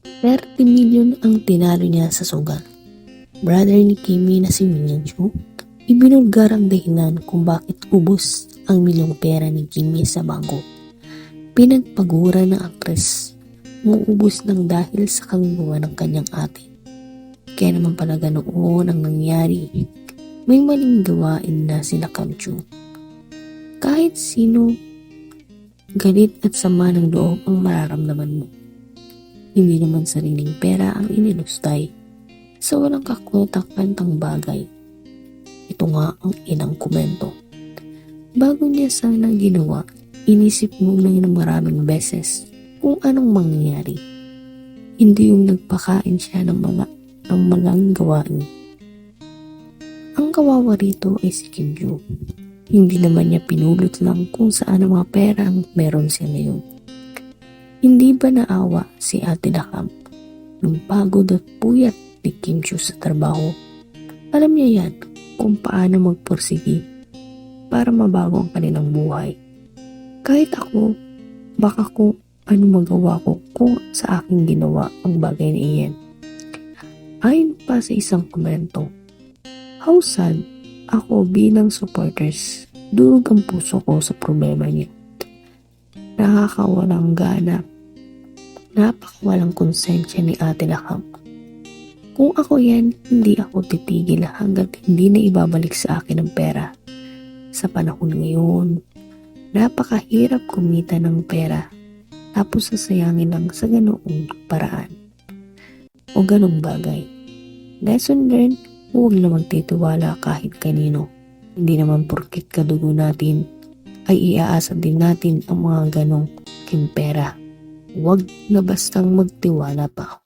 30 million ang tinalo niya sa sugal. Brother ni Kimi na si Minion Chu, ibinulgar ang dahilan kung bakit ubos ang milyong pera ni Kimi sa bangko. Pinagpagura ng aktres, muubos ng dahil sa kaguguan ng kanyang ate. Kaya naman pala ganoon ang nangyari. May maling gawain na sina Kamchu. Kahit sino, galit at sama ng loob ang mararamdaman mo. Hindi naman sariling pera ang inilustay sa walang kakotak-kantang bagay. Ito nga ang inang komento. Bago niya sana ginawa, inisip muna ng maraming beses kung anong mangyayari. Hindi yung nagpakain siya ng mga ng malang gawain. Ang kawawa rito ay si Kim Joo. Hindi naman niya pinulot lang kung saan ang mga pera ang meron siya ngayon. Hindi ba naawa si Ate Dakam nung pagod at puyat ni Kim Joo sa trabaho? Alam niya yan kung paano magpursigi para mabago ang kanilang buhay. Kahit ako, baka kung ano magawa ko kung sa aking ginawa ang bagay na iyan. Ayon pa sa isang komento, how sad ako bilang supporters, durog ang puso ko sa problema niya. Nakakawalang gana. Napakawalang konsensya ni Ate Lakam. Kung ako yan, hindi ako titigil hanggat hindi na ibabalik sa akin ang pera. Sa panahon ngayon, napakahirap kumita ng pera tapos sasayangin lang sa ganoong paraan o ganong bagay. Lesson learned, huwag na magtitiwala kahit kanino. Hindi naman porkit kadugo natin ay iaasa din natin ang mga ganong kimpera. Huwag na bastang magtiwala pa.